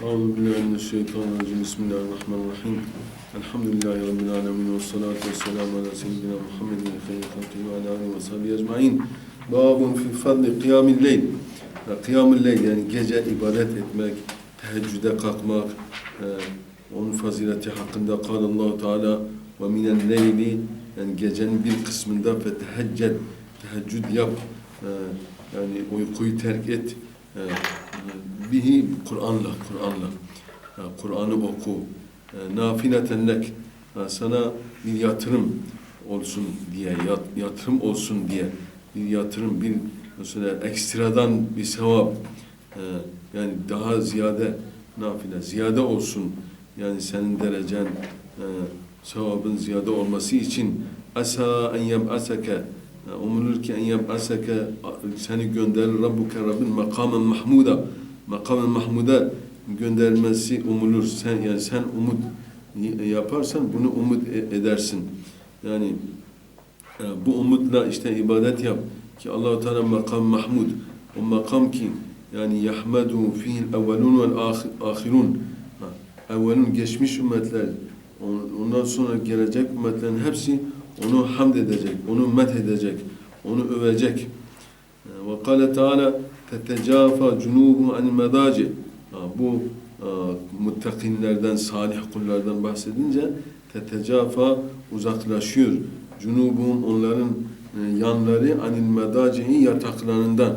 Euzu billahi mineşşeytanirracim. Bismillahirrahmanirrahim. Elhamdülillahi rabbil alamin ve salatu vesselamu ala seyyidina Muhammedin hayri halqihi ve ala alihi ve sahbihi ecmaîn. Babun fi fadli kıyamil leyl. Kıyamil leyl yani gece ibadet etmek, teheccüde kalkmak, e, onun fazileti hakkında kal Allahu Teala ve minel leyli yani gecenin bir kısmında ve teheccüd teheccüd yap. E, yani uykuyu terk et. E, bihi Kur'an'la Kur'an'la. Kur'an'ı oku. E, nafileten lek sana bir yatırım olsun diye yat, yatırım olsun diye bir yatırım bir mesela ekstradan bir sevap. E, yani daha ziyade nafile ziyade olsun. Yani senin derecen e, sevabın ziyade olması için asa en yeb'aseke e, umulur ki en yeb'aseke seni gönderir Rabbuke Rabbin makamen mahmuda. Makamen mahmuda göndermesi umulur. Sen yani sen umut yaparsan bunu umut e- edersin. Yani e, bu umutla işte ibadet yap ki Allah-u Teala makam mahmud. O makam ki yani yahmedu fihil evvelun vel ah- ahirun. Evvelun geçmiş ümmetler on- ondan sonra gelecek ümmetlerin hepsi onu hamd edecek, onu met edecek, onu övecek. E, Ve kâle Teala tetecafa cunubuhum anil medaci Ha, bu muttakinlerden, salih kullardan bahsedince tetecafa uzaklaşıyor. Onların e, yanları anil medacihi yataklarından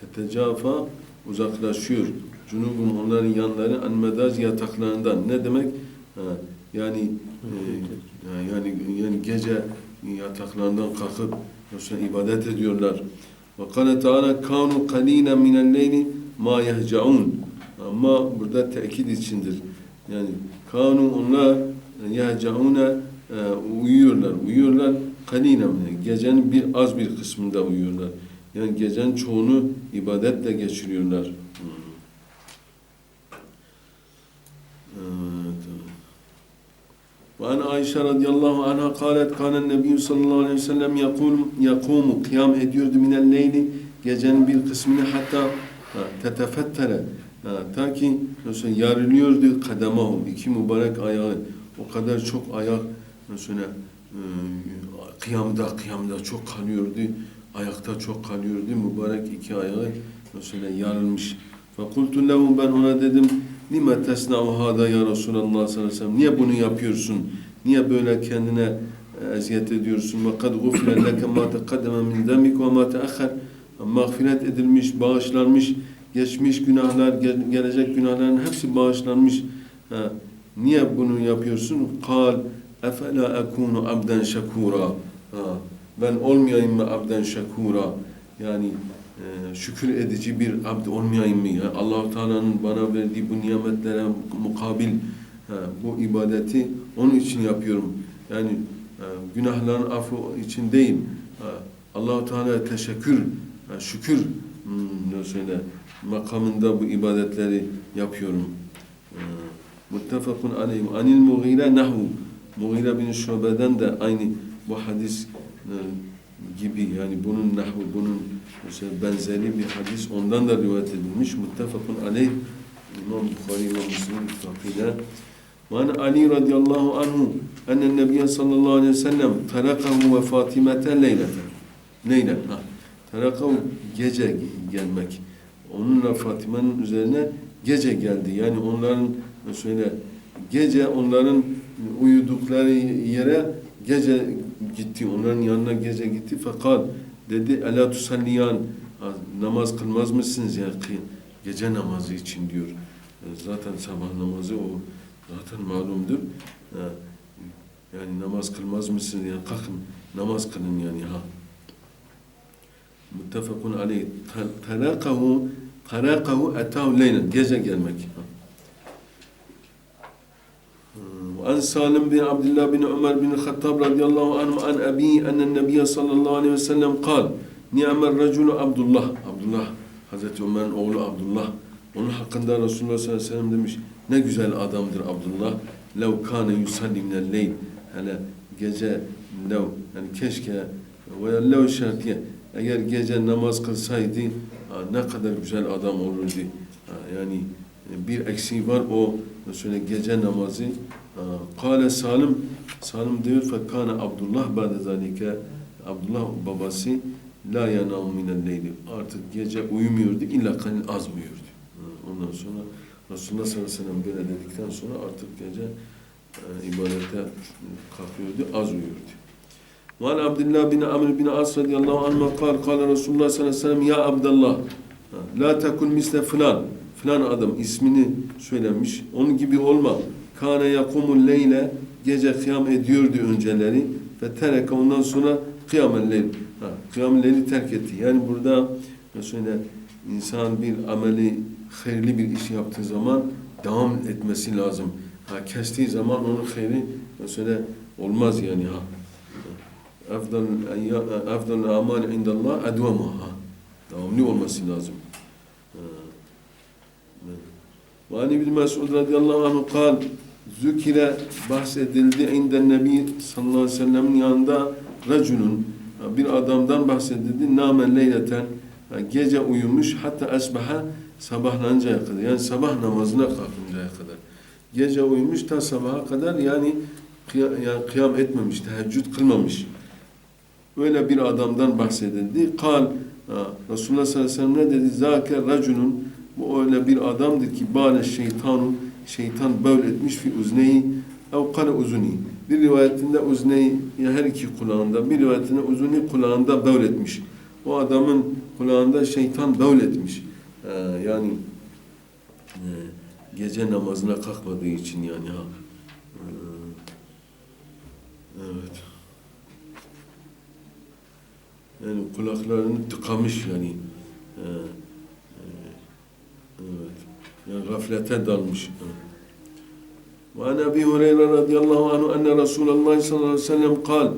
tetecafa uzaklaşıyor. Cunubum onların yanları an medaci yataklarından. Ne demek? Ha, yani e, yani yani gece yataklarından kalkıp yoksa ibadet ediyorlar. Ve kâle Teala kânu qalîne minel leyli mâ yehcaun. Ama burada tekit içindir. Yani kanu onlar yehcaune e, uyuyorlar. Uyuyorlar kalîne gecenin bir az bir kısmında uyuyorlar. Yani gecenin çoğunu ibadetle geçiriyorlar. Hmm. Evet. An Ayşe radıyallahu anha kâlet kânen nebiyyü sallallahu aleyhi ve sellem yakum, kıyam ediyordu minel leyli gecenin bir kısmını hatta ha, tetefettere ta ki mesela yarılıyordu kademahum iki mübarek ayağı o kadar çok ayak mesela e, ıı, kıyamda kıyamda çok kanıyordu ayakta çok kanıyordu mübarek iki ayağı mesela yarılmış. Fakultu lehu ben ona dedim Lima tesna'u hada ya Resulallah sallallahu aleyhi ve sellem. Niye bunu yapıyorsun? Niye böyle kendine e, eziyet ediyorsun? Ve kad gufire leke ma teqaddeme min zemik ve ma teahhar. Mağfiret edilmiş, bağışlanmış, geçmiş günahlar, gel- gelecek günahların hepsi bağışlanmış. Niye bunu yapıyorsun? Kal efela ekunu abden şekura. Ha, ben olmayayım mı abden şekura? Yani e, şükür edici bir abd olmayayım mı? Yani allah Teala'nın bana verdiği bu nimetlere mukabil ha, bu ibadeti onun için yapıyorum. Yani e, günahların affı için değil. Ha, allah Teala'ya teşekkür, şükür hmm, söyle, makamında bu ibadetleri yapıyorum. E, Muttefakun aleyhim. Anil Mughire nahu. Mughire bin Şube'den de aynı bu hadis e, gibi yani bunun nahvu, bunun mesela benzeri bir hadis ondan da rivayet edilmiş. Muttefakun aleyh İmam Bukhari ve Müslim ittifakıyla. وعن علي رضي الله عنه أن النبي صلى الله عليه وسلم تركه وفاطمة ليلة Neyle? Ha. Terakav gece gelmek. Onunla Fatıma'nın üzerine gece geldi. Yani onların söyle gece onların uyudukları yere gece gitti. Onların yanına gece gitti. Fakat dedi ela tusalliyan namaz kılmaz mısınız ya gece namazı için diyor. Zaten sabah namazı o zaten malumdur. Yani namaz kılmaz mısınız? Yani kalkın namaz kılın yani ha. Muttefakun aleyh. Terakahu terakahu etahu leylen. Gece gelmek. وعن سالم بن عبد الله بن عمر بن الخطاب رضي الله عنه عن أبيه أن النبي صلى الله عليه وسلم قال نعم الرجل عبد الله عبد الله Hazreti Ömer'in oğlu Abdullah onun hakkında Resulullah sallallahu aleyhi ve sellem demiş ne güzel adamdır Abdullah lev kâne yusalli minel leyl hele gece lev yani keşke ve lev şartiye eğer gece namaz kılsaydı ha, ne kadar güzel adam olurdu ha, yani e, e, bir eksiği var o şöyle gece namazı. Kale Salim Salim diyor fekane Abdullah ba'de zalike Abdullah babası la yanamu minel. Artık gece uyumuyordu illa kanil az uyuyordu. Ondan sonra Resulullah sallallahu aleyhi ve sellem böyle dedikten sonra artık gece e, ibadete kalkıyordu, az uyuyordu. Val Abdullah bin Amr bin As radıyallahu anh'a kal, kal Resulullah sallallahu aleyhi ve sellem ya Abdullah la tekun misle filan filan adam ismini söylenmiş. Onun gibi olma. Kâne yakumul leyle gece kıyam ediyordu önceleri ve tereke ondan sonra kıyamel leyl. Kıyamel leyli terk etti. Yani burada mesela insan bir ameli hayırlı bir iş yaptığı zaman devam etmesi lazım. Ha, kestiği zaman onun hayri mesela olmaz yani ha. Efdal amal indallah edvemaha. Devamlı olması lazım. Ve Ali bin Mesud radıyallahu anh kal zükire bahsedildi. İnden Nebi sallallahu aleyhi ve sellem'in yanında racunun bir adamdan bahsedildi. Namen leyleten gece uyumuş hatta esbaha sabahlanıncaya kadar yani sabah namazına kalkıncaya kadar. Gece uyumuş ta sabaha kadar yani, kıya, yani kıyam etmemiş teheccüd kılmamış. Öyle bir adamdan bahsedildi. Kal Resulullah sallallahu aleyhi ve sellem ne dedi? Zâke racunun bu öyle bir adamdır ki bâle şeytanu şeytan böyle etmiş fi uzneyi ev uzuni. Bir rivayetinde uzneyi ya her iki kulağında, bir rivayetinde uzuni kulağında böyle etmiş. O adamın kulağında şeytan böyle etmiş. Ee, yani e, gece namazına kalkmadığı için yani ha. Ee, evet. Yani kulaklarını tıkamış yani. Ee, Evet. Yani gaflete dalmış. Ve Ebi Hureyre radıyallahu anh enne Resulallah sallallahu aleyhi ve sellem kal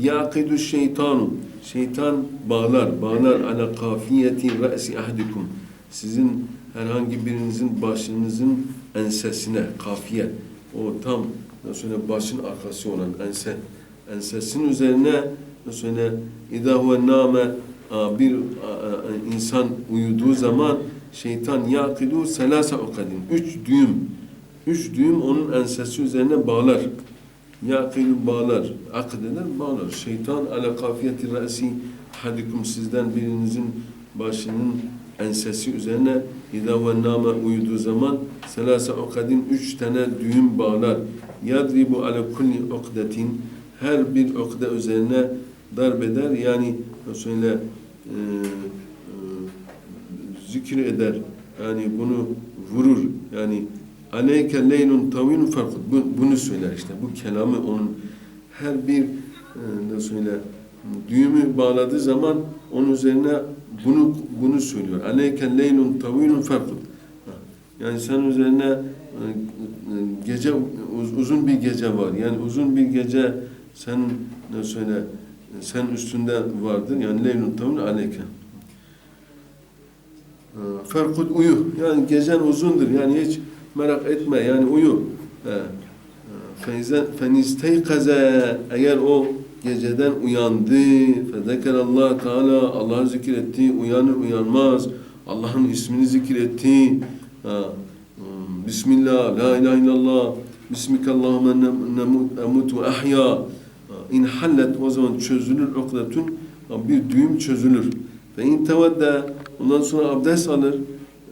yâkidü şeytanu. Şeytan bağlar, bağlar ala kafiyeti re'si ahdikum. Sizin herhangi birinizin başınızın ensesine, kafiye. O tam söyle başın arkası olan ense ensesinin üzerine söyle idâ huve nâme bir insan uyuduğu zaman şeytan yakidu selasa ukadin. Üç düğüm. Üç düğüm onun ensesi üzerine bağlar. Yakidu bağlar. Akd eder bağlar. Şeytan ala kafiyeti re'si hadikum sizden birinizin başının ensesi üzerine idâ ve nâme uyuduğu zaman selasa ukadin üç tane düğüm bağlar. Yadribu ala kulli ukdetin her bir ukde üzerine darbeder. Yani söyle e, zikir eder. Yani bunu vurur. Yani aleyke leylun tavinun farkut. Bunu söyler işte. Bu kelamı onun her bir e, nasıl söyle düğümü bağladığı zaman onun üzerine bunu bunu söylüyor. Aleyke leylun tavinun farkut. Yani sen üzerine e, gece uzun bir gece var. Yani uzun bir gece sen ne söyle sen üstünde vardır. Yani leylun tavun aleyke. Ferkut uyu. Yani gecen uzundur. Yani hiç merak etme. Yani uyu. Fenisteykaze eğer o geceden uyandı fezeker Allah Teala Allah'ı zikretti uyanır uyanmaz Allah'ın ismini zikretti Bismillah la ilahe illallah Bismikallahümme emut ve ahya in hallet o zaman çözülür ukdetun bir düğüm çözülür ve in tevedde ondan sonra abdest alır.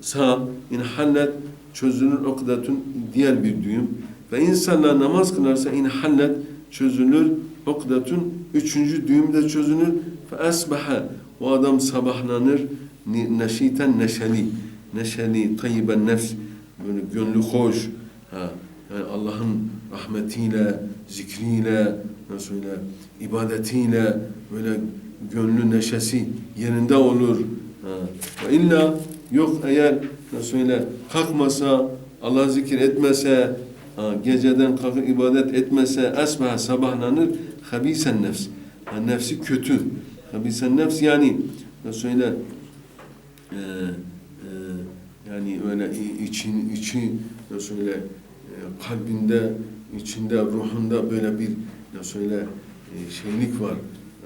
Sağ in hallet çözülür ukdetun diğer bir düğüm. Ve insanlar namaz kılarsa in hallet çözülür ukdetun üçüncü düğüm de çözülür fe esbaha o adam sabahlanır neşiten neşeli neşeli tayyiben nefs böyle gönlü hoş. Ha yani Allah'ın rahmetiyle zikriyle nasıl ibadetiyle böyle gönlü neşesi yerinde olur. Ha. illa yok eğer nasıl öyle kalkmasa, Allah zikir etmese, ha, geceden kalkıp ibadet etmese, esbaha sabahlanır, habisen nefs. Ha, nefsi kötü. Habisen nefs yani nasıl öyle e, e, yani öyle için içi nasıl öyle e, kalbinde, içinde, ruhunda böyle bir nasıl öyle e, şeylik var.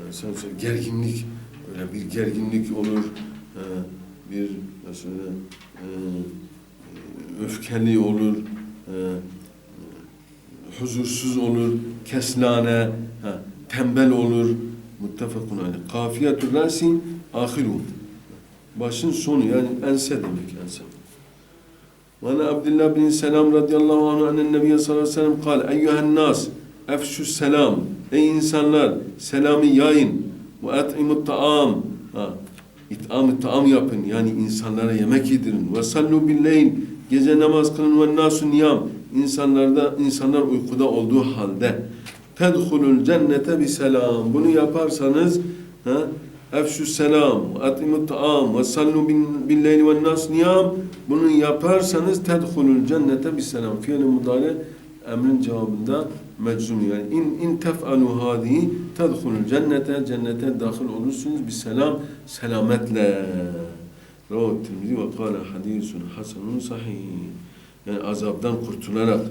Yani sen söyle, gerginlik, böyle bir gerginlik olur. Ee, bir nasıl e, e, öfkeli olur, e, e, huzursuz olur, keslane, tembel olur. Muttefakun aleyh. Kafiyatü rasin ahiru. Başın sonu yani ense demek ense. Ve Abdullah bin Selam radıyallahu anh annen Nebiye sallallahu aleyhi ve sellem kal eyyühen nas efşü selam. Ey insanlar selamı yayın. Ve et'imut ta'am ha, İt'am taam yapın. Yani insanlara yemek yedirin. Ve sallu billeyl gece namaz kılın. Ve nasu niyam. İnsanlarda insanlar uykuda olduğu halde. Tedhulul cennete bi selam. Bunu yaparsanız ha, efşü selam. Ve et'imut taam. Ve sallu billeyl ve nas niyam. Bunu yaparsanız tedhulul cennete bi selam. Fiili mudari emrin cevabında meczum yani in in tef'alu hadihi tedhulul cennete cennete dahil olursunuz bir selam selametle. Ravat Tirmizi ve kâle hadisun hasenun sahih. Yani azaptan kurtularak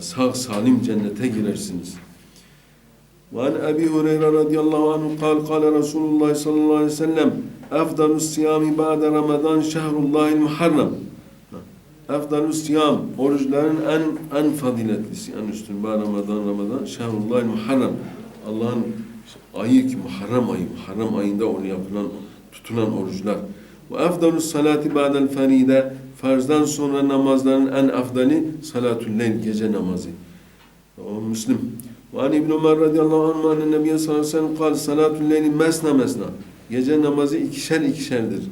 sağ salim cennete girersiniz. وعن أبي هريرة رضي الله عنه قال قال رسول الله صلى الله عليه وسلم أفضل الصيام بعد رمضان شهر الله المحرم Efdalü siyam, oruçların en en faziletlisi, en üstün. Ba Ramazan, Ramazan, şehrullahil muharrem. Allah'ın ayı ki Muharrem ayı, Muharrem ayında onu yapılan, tutulan oruçlar. Ve efdalü salati ba'del feride, farzdan sonra namazların en afdali salatül leyl, gece namazı. O Müslim. Ve an İbn Ömer radıyallahu anh, anne Nebiye sallallahu aleyhi ve sellem kal, salatül leyli mesna mesna. Gece namazı ikişer ikişerdir.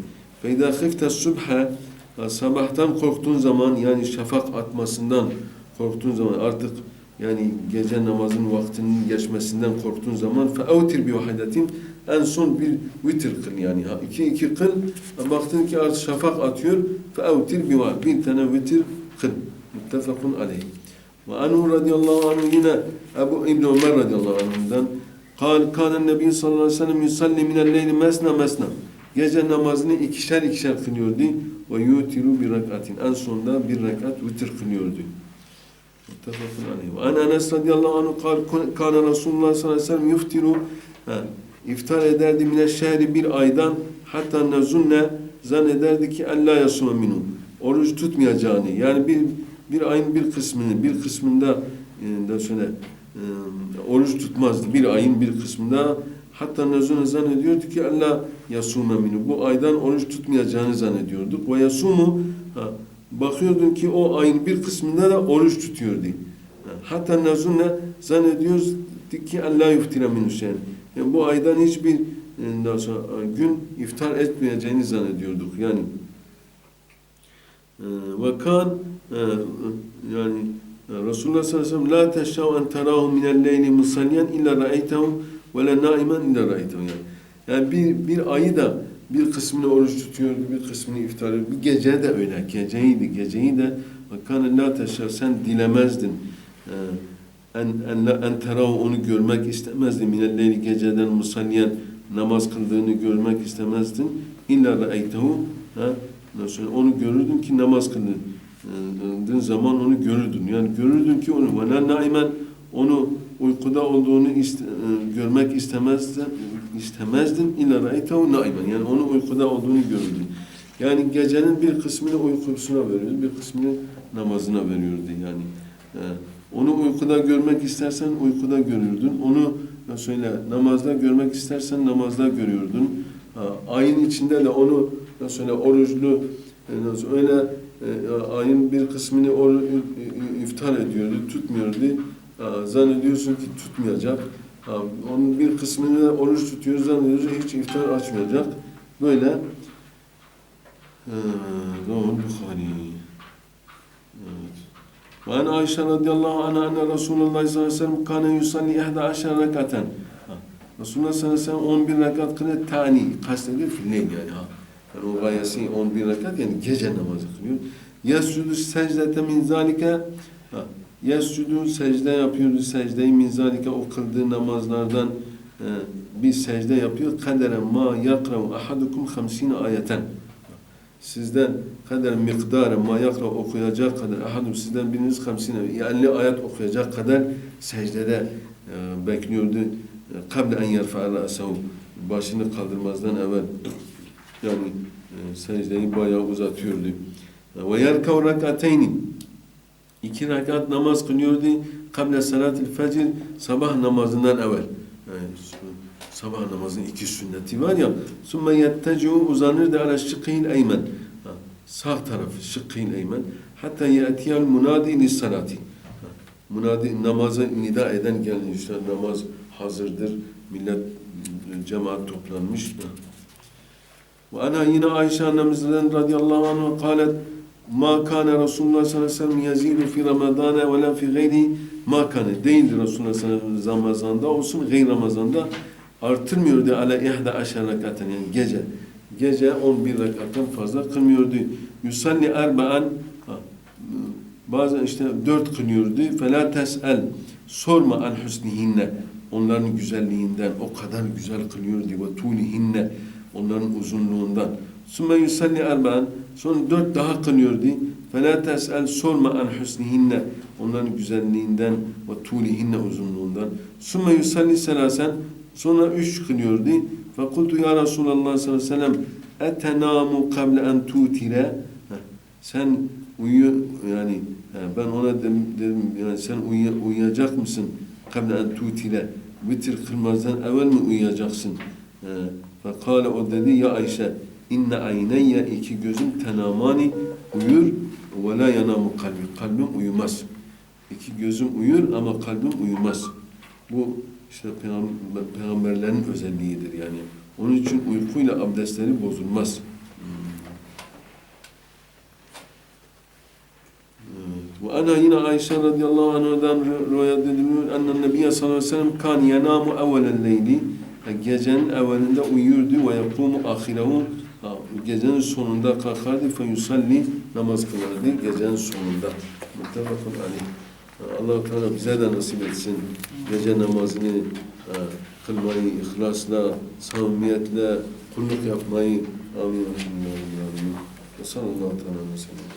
Fe idâ khifte subhe, sabahtan korktuğun zaman yani şafak atmasından korktuğun zaman artık yani gece namazın vaktinin geçmesinden korktuğun zaman فَاَوْتِرْ بِوَحَدَةٍ En son bir vitir kıl yani. Ha, iki iki kıl. Baktın ki artık şafak atıyor. فَاَوْتِرْ بِوَحَدَةٍ Bir tane vitir kıl. Muttefakun aleyh. Ve anhu radıyallahu anh yine Ebu İbn Ömer radıyallahu anh'dan قال كان النبي sallallahu aleyhi ve sellem yusalli minel leyli mesna mesna. Gece namazını ikişer ikişer kılıyordu. Ve yutiru bir rekatin. En sonunda bir rekat vitir kılıyordu. Muttefakun aleyhi. Ve an Enes radıyallahu anh kal, Resulullah sallallahu aleyhi ve sellem yuftiru iftar ederdi mine şehri bir aydan hatta nezunne zannederdi ki Allah yasume minhu. Oruç tutmayacağını yani bir bir ayın bir kısmını bir kısmında e, da şöyle e, oruç tutmazdı. Bir ayın bir kısmında Hatta nezune zannediyordu ki Allah yasume minu. Bu aydan oruç tutmayacağını zannediyorduk. Ve yasumu ha, bakıyordun ki o ayın bir kısmında da oruç tutuyordu. Ha, hatta nezune zannediyoruz ki Allah yuftire minu şeyin. Yani bu aydan hiçbir e, daha sonra gün iftar etmeyeceğini zannediyorduk. Yani e, ve kan e, yani Resulullah sallallahu aleyhi ve sellem la teşşav en terahu minel leyli musalliyen illa ra'eytehum ve le naimen illa ra'eytehum yani. Yani bir, bir ayı da bir kısmını oruç tutuyordu, bir kısmını iftar ediyordu. Bir gece de öyle, geceydi, geceyi de kana la teşşav sen dilemezdin. Ee, en, en, en terahu onu görmek istemezdin. Minel leyli geceden musalliyen namaz kıldığını görmek istemezdin. İlla? Nasıl onu görürdün ki namaz kıldığın zaman onu görürdün. Yani görürdün ki onu ve naimen onu uykuda olduğunu iste, e, görmek istemezdin, istemezdin illa ra'eytehu naimen. Yani onu uykuda olduğunu görürdün. Yani gecenin bir kısmını uykusuna veriyordu, bir kısmını namazına veriyordu yani. E, onu uykuda görmek istersen uykuda görürdün. Onu söyle namazda görmek istersen namazda görüyordun. Ayın içinde de onu nasıl öyle oruçlu öyle e, ayın bir kısmını iftar ediyordu, tutmuyordu. Zannediyorsun ki tutmayacak. Onun bir kısmını oruç tutuyor, zannediyorsun hiç iftar açmayacak. Böyle Doğru Bukhari. Evet. Ve Ayşe radıyallahu anha enne Resulullah sallallahu aleyhi ve sellem kâne yusalli ihda aşer rekaten. Resulullah sallallahu aleyhi ve sellem 11 rekat kılıyor. Tani, kastediyor fileyn yani ha. Yani o gayesi 11 rekat yani gece namazı kılıyor. Yescudu secdete min zalike Yescudu secde yapıyordu secdeyi min zalike o kıldığı namazlardan e, bir secde yapıyor. Kaderen ma yakrav ahadukum 50 ayeten. Sizden kadar miktarı ma yakra okuyacak kadar ahadum sizden biriniz 50 50 ayet okuyacak kadar secdede e, bekliyordu. Kable en yerfa'a ra'sehu başını kaldırmazdan evvel yani e, secdeyi bayağı uzatıyordu. Ve yerkav rekateyni. İki rekat namaz kılıyordu. Kable salatil fecr sabah namazından evvel. Yani sabah namazının iki sünneti var ya. Sümme yettecu uzanırdı ala şıkkîl eymen. Sağ tarafı şıkkîl eymen. Hatta yetiyel munadi lis salati. Ha, Munadi namazı nida eden geldi işte namaz hazırdır. Millet cemaat toplanmış. Ve ana yine Ayşe annemizden radıyallahu anhu kalet ma kana Resulullah sallallahu aleyhi ve sellem yazidu fi Ramazana ve la fi gayri ma kana değildi Resulullah sallallahu aleyhi ve sellem Ramazan'da olsun gayri Ramazan'da artırmıyordu ala ihda aşar rekaten yani gece gece 11 rekattan fazla kılmıyordu. Yusalli erba'an bazen işte dört kılıyordu. Fela tes'el sorma an husnihinne onların güzelliğinden o kadar güzel kılıyordu ve tulihinne onların uzunluğundan. Sümme yusalli erba'an sonra dört daha kılıyordu. Fela tes'el sorma an husnihinne. Onların güzelliğinden ve tulihinne uzunluğundan. Sümme yusalli selasen. Sonra üç kılıyordu. Fekultu ya Resulallah sallallahu aleyhi ve sellem etenamu kable en tutire? Sen uyu yani ben ona dedim, dedim yani sen uyu, uyuyacak mısın? Kable en tutire. Vitir kılmazdan evvel mi uyuyacaksın? He, fekale o dedi ya Ayşe inne ayneyye iki gözüm tenamani uyur. Ve la yanamu kalbi kalbim uyumaz. İki gözüm uyur ama kalbim uyumaz. Bu işte peygamber, peygamberlerin özelliğidir yani. Onun için uykuyla abdestleri bozulmaz. Ve ana yine Ayşe radıyallahu anhadan rivayet ediliyor. Ennen Nebiye sallallahu aleyhi ve sellem kan yenamu evvelen leyli. Gecenin evvelinde uyurdu ve yakumu ahirehu. Gecenin sonunda kalkardı fe yusalli namaz kılardı gecenin sonunda. Muttefakun aleyh. allah Teala bize de nasip etsin. Gece namazını ha, kılmayı, ihlasla, samimiyetle, kulluk yapmayı. Amin. Amin. Ve sallallahu aleyhi ve sellem.